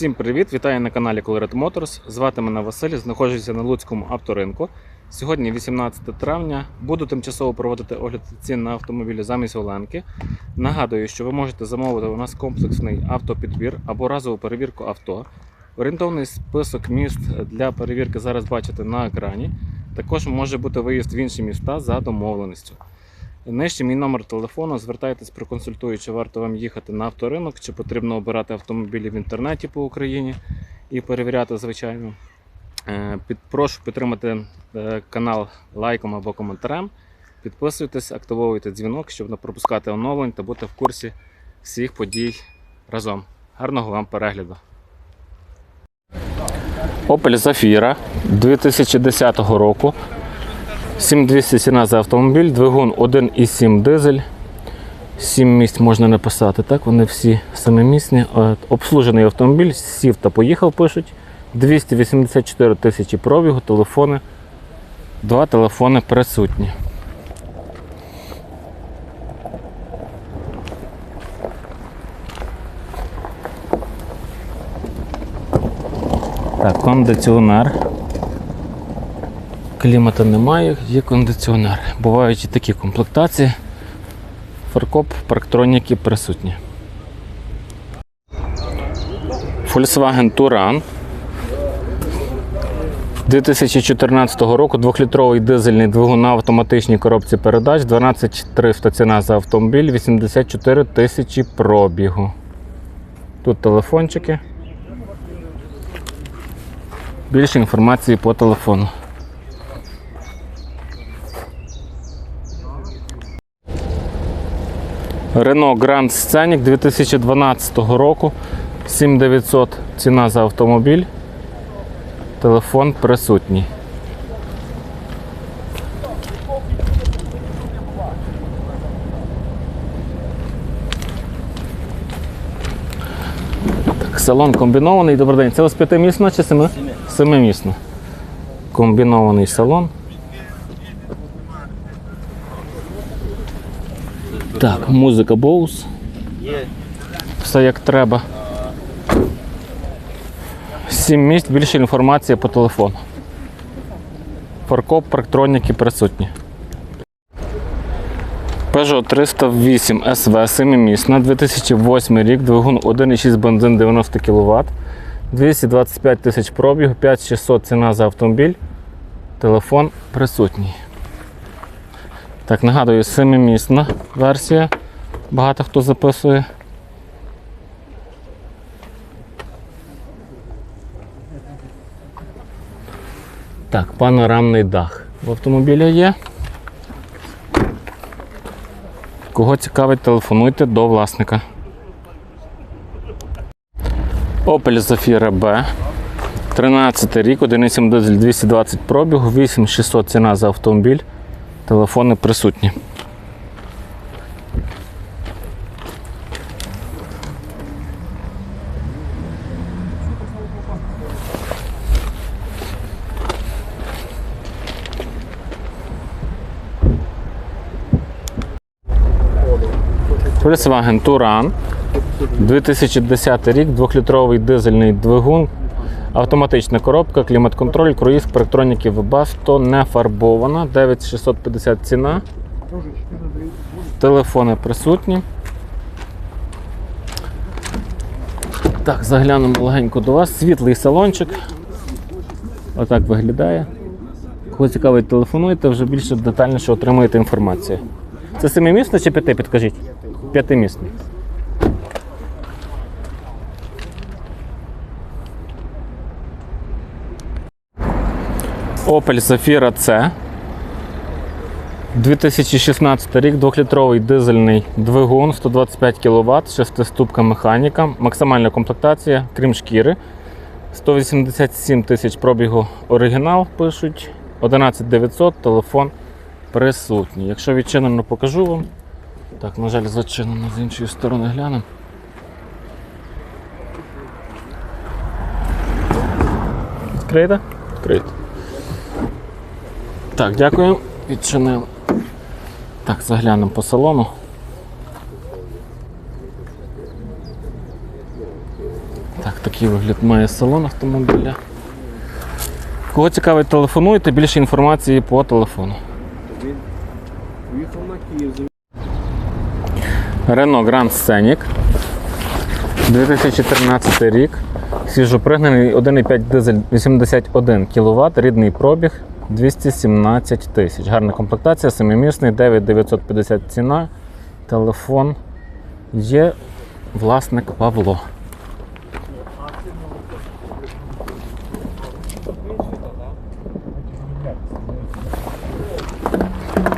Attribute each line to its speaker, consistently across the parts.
Speaker 1: Всім привіт! Вітаю на каналі Colored Motors. Звати мене Василь, знаходжуся на Луцькому авторинку. Сьогодні 18 травня. Буду тимчасово проводити огляд цін на автомобілі замість Оленки. Нагадую, що ви можете замовити у нас комплексний автопідбір або разову перевірку авто. Орієнтовний список міст для перевірки зараз бачите на екрані. Також може бути виїзд в інші міста за домовленістю. Нижче мій номер телефону. Звертайтесь, проконсультую, чи варто вам їхати на авторинок, чи потрібно обирати автомобілі в інтернеті по Україні і перевіряти, звичайно. Е, прошу підтримати е, канал лайком або коментарем. Підписуйтесь, активовуйте дзвінок, щоб не пропускати оновлень та бути в курсі всіх подій разом. Гарного вам перегляду! Opel Zafira 2010 року. 7200 ціна за автомобіль, двигун 1,7 дизель. 7 місць можна написати, так? Вони всі самомісні. Е, Обслужений автомобіль, сів та поїхав, пишуть. 284 тисячі пробігу, телефони. Два телефони присутні. Так, кондиціонер. Клімата немає, є кондиціонер. Бувають і такі комплектації. Фаркоп, парктроніки присутні. Volkswagen Touran 2014 року 2-літровий дизельний двигун на автоматичній коробці передач, 12300 ціна за автомобіль, 84 тисячі пробігу. Тут телефончики. Більше інформації по телефону. Renault Grand Scenic 2012 року. 7900 ціна за автомобіль. Телефон присутній. Так, салон комбінований. Добрий день. Це у вас п'ятимісно чи семи? Семимісно. Комбінований салон. Так, музика Bose. Все як треба. Сім місць, більше інформації по телефону. Фаркоп, парктроніки присутні. Peugeot 308 SV 7 2008 рік, двигун 1,6 бензин 90 кВт, 225 тисяч пробігу, 5600 ціна за автомобіль. Телефон присутній. Так, нагадую, семимісна версія. Багато хто записує. Так, панорамний дах. В автомобілі є. Кого цікавить, телефонуйте до власника. Opel Zafira B. 13 рік, 1,7 дизель 220 пробігу, 8600 ціна за автомобіль. Телефони присутні. Volkswagen Touran 2010 рік, 2-літровий дизельний двигун, автоматична коробка, клімат-контроль, круїз, парктроніки авто, не фарбована, 9650 ціна. Телефони присутні. Так, заглянемо легенько до вас. Світлий салончик. Отак виглядає. Кого цікавить, телефонуйте, вже більше детальніше отримуєте інформацію. Це семимісне чи п'яти, підкажіть? П'ятимісний. Opel Zafira C. 2016 рік, 2-літровий дизельний двигун, 125 кВт, 6-ступка механіка, максимальна комплектація, крім шкіри. 187 тисяч пробігу оригінал пишуть, 11900, телефон присутній. Якщо відчинено, покажу вам. Так, на жаль, зачинено з іншої сторони глянемо. Відкрите? Відкрите. Так, дякую. Відчинили. Так, заглянемо по салону. Так, Такий вигляд має салон автомобіля. Кого цікавить, телефонуйте, більше інформації по телефону. Renault Grand Scenic. 2014 рік. Свіжопригнаний 1,5 дизель 81 кВт, рідний пробіг 217 тисяч. Гарна комплектація, семимісний, 9950 ціна. Телефон є власник Павло.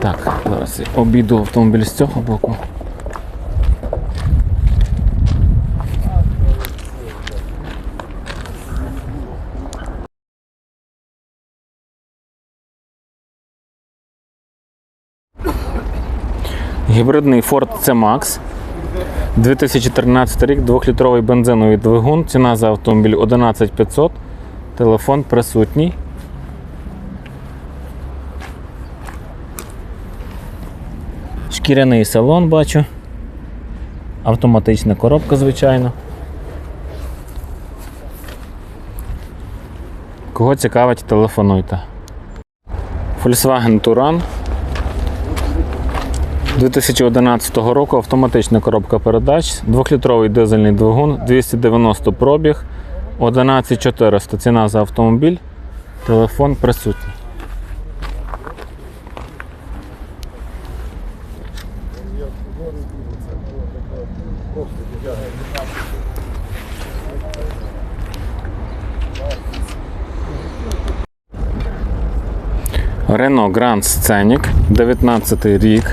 Speaker 1: Так, зараз обійду автомобіль з цього боку. Гібридний Ford C-Max. 2013 рік, 2-літровий бензиновий двигун. Ціна за автомобіль 11500. Телефон присутній. Шкіряний салон бачу. Автоматична коробка, звичайно. Кого цікавить, телефонуйте. Volkswagen Touran 2011 року автоматична коробка передач, 2-літровий дизельний двигун, 290 пробіг, 11400 ціна за автомобіль, телефон присутній. Renault Grand Scenic, 19 рік.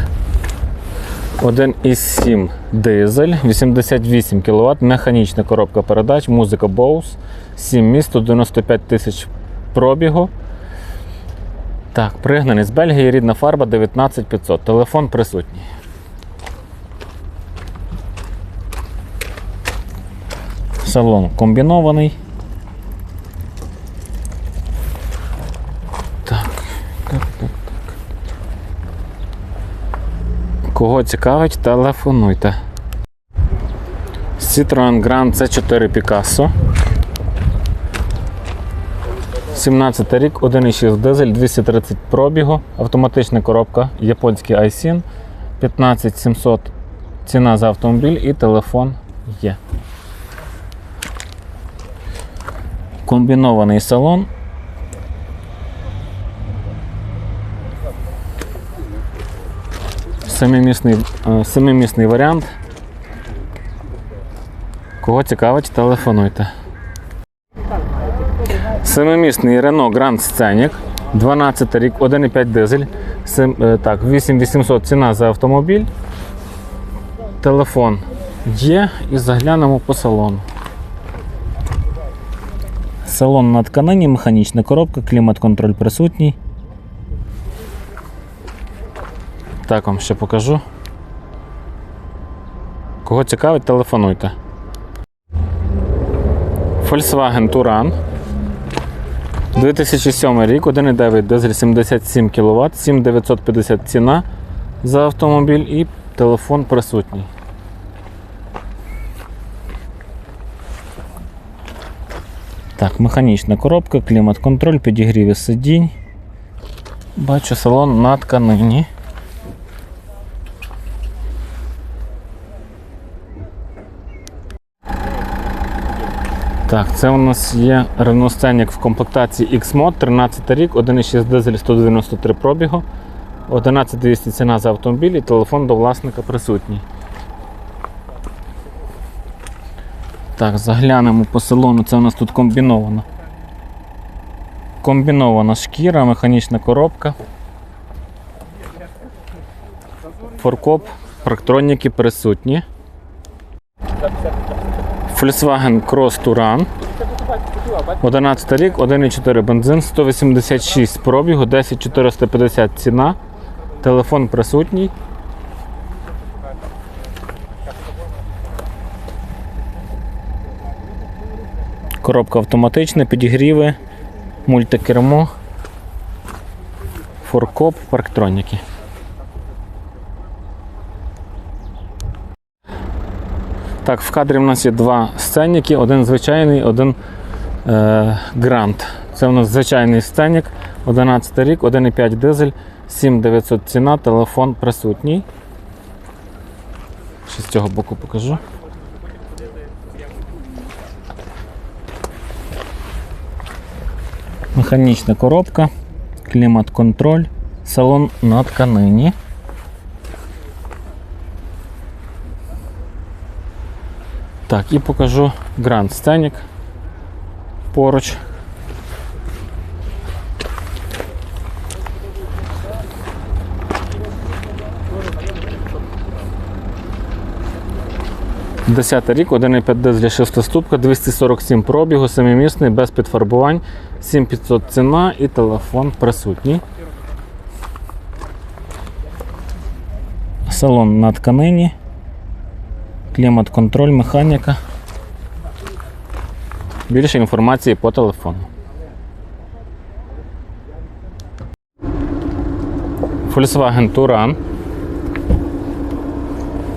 Speaker 1: 1,7 дизель, 88 кВт, механічна коробка передач, музика Bose, 7 міст, 95 тисяч пробігу. Так, пригнаний з Бельгії, рідна фарба 19500. Телефон присутній. Салон комбінований. Так, так, так. Кого цікавить, телефонуйте. Citroen Grand C4 Picasso. 17 рік, 1,6 дизель, 230 пробігу, автоматична коробка, японський iSIN, 15700 ціна за автомобіль і телефон є. Комбінований салон. Семимісний, е, семимісний варіант. Кого цікавить, телефонуйте. Семимісний Renault Grand Scenic, 12 рік, 1,5 дизель. Сем- е, так, 8800 ціна за автомобіль. Телефон є і заглянемо по салону. Салон на тканині, механічна коробка, клімат-контроль присутній. Так вам ще покажу. Кого цікавить, телефонуйте. Volkswagen Touran. 2007 рік, 1,9 дизель 77 кВт, 7950 ціна за автомобіль і телефон присутній. Так, механічна коробка, клімат-контроль, підігріви сидінь. Бачу салон на тканині. Так, це у нас є Renault Scenic в комплектації X-Mod, 13 рік, 1,6 дизель 193 пробігу, 11200 ціна за автомобіль і телефон до власника присутній. Так, заглянемо по салону, це у нас тут комбіновано. Комбінована шкіра, механічна коробка. Форкоп, парктроніки присутні. Volkswagen Cross Touran. 11 рік, 1,4 бензин, 186 пробігу, 10450 ціна. Телефон присутній. Коробка автоматична, підігріви, мультикермо, форкоп, парктроніки. Так, в кадрі в нас є два сценіки, один звичайний, один е, грант. Це у нас звичайний сценік, 11 рік, 1,5 дизель, 7900 ціна, телефон присутній. Ще з цього боку покажу. Механічна коробка, клімат-контроль, салон на тканині. Так, і покажу Grand Scenic поруч. Десятий рік, 1,5 дизеля 6 ступка, 247 пробігу, семимісний, без підфарбувань, 7500 ціна і телефон присутній. Салон на тканині, клімат-контроль, механіка. Більше інформації по телефону. Volkswagen Touran.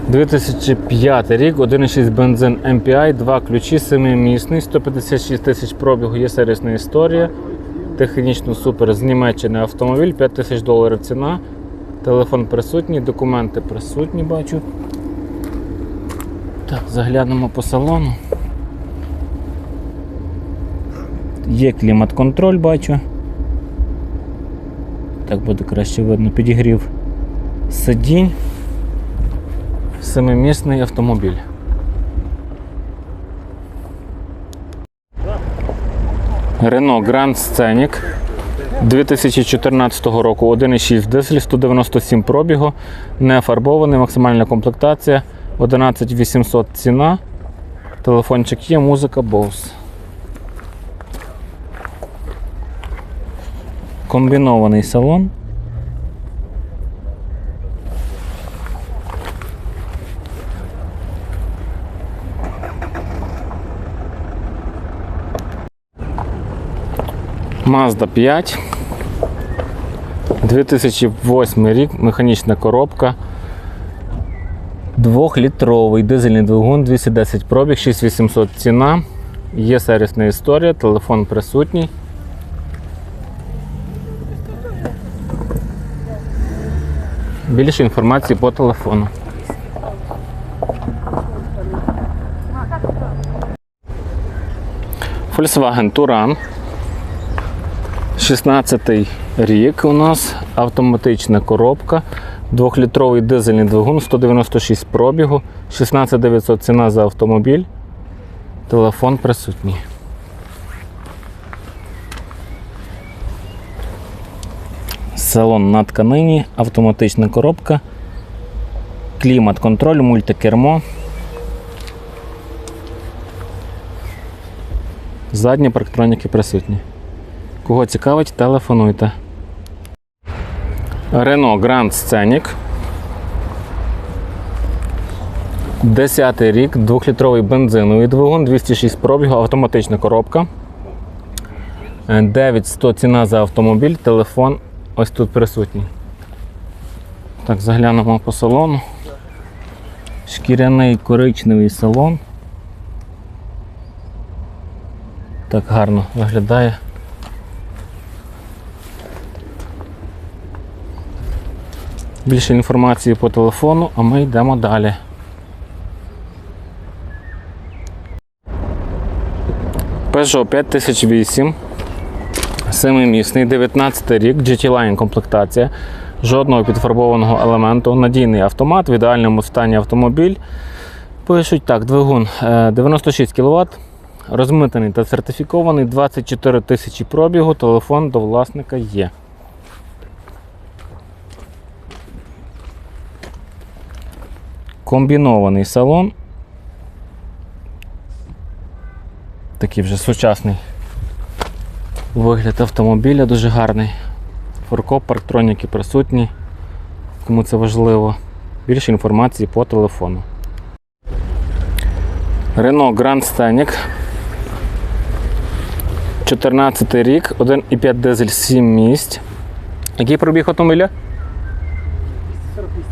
Speaker 1: 2005 рік, 1,6 бензин MPI, 2 ключі, 7-місний, 156 тисяч пробігу, є сервісна історія. Технічно супер з Німеччини автомобіль, 5 тисяч доларів ціна. Телефон присутній, документи присутні, бачу. Так, заглянемо по салону. Є клімат-контроль, бачу. Так буде краще видно, підігрів сидінь. Семимісний автомобіль. Renault Grand Scenic 2014 року 1,6 дизель, 197 пробігу, не фарбований, максимальна комплектація, 11800 ціна. Телефончик є, музика Bose. Комбінований салон. Mazda 5. 2008 рік, механічна коробка. Двохлітровий дизельний двигун, 210 пробіг, 6800 ціна. Є сервісна історія, телефон присутній. Більше інформації по телефону. Volkswagen Touran. 16 рік у нас автоматична коробка, 2-літровий дизельний двигун, 196 пробігу, 16900 ціна за автомобіль. Телефон присутній. Салон на тканині, автоматична коробка, клімат-контроль, мультикермо. Задні парктроніки присутні. Кого цікавить, телефонуйте. Renault Grand Scenic. 10 рік, 2-літровий бензиновий двигун, 206 пробігу, автоматична коробка. 9100 ціна за автомобіль, телефон ось тут присутній. Так, заглянемо по салону. Шкіряний коричневий салон. Так гарно виглядає. Більше інформації по телефону, а ми йдемо далі. Peugeot 5008. Семимісний, 19 рік, GT-Line комплектація, жодного підфарбованого елементу, надійний автомат, в ідеальному стані автомобіль. Пишуть так, двигун е, 96 кВт, розмитаний та сертифікований, 24 тисячі пробігу, телефон до власника є. Комбінований салон. Такий вже сучасний вигляд автомобіля дуже гарний. Форкоп, парктроніки присутні. Кому це важливо. Більше інформації по телефону. Renault Grand Scenic. 14 рік, 1,5 дизель 7 місць. Який пробіг автомобіля?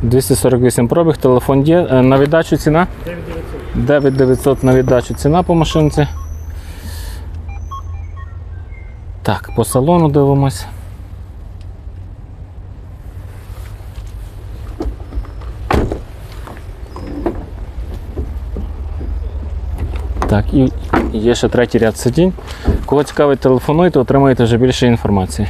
Speaker 1: 248 пробіг, телефон є. Е, На віддачу ціна?
Speaker 2: 9900.
Speaker 1: 9900 на віддачу ціна по машинці. Так, по салону дивимось. Так, і є ще третій ряд сидінь. Кого цікавить, телефонуйте, отримаєте вже більше інформації.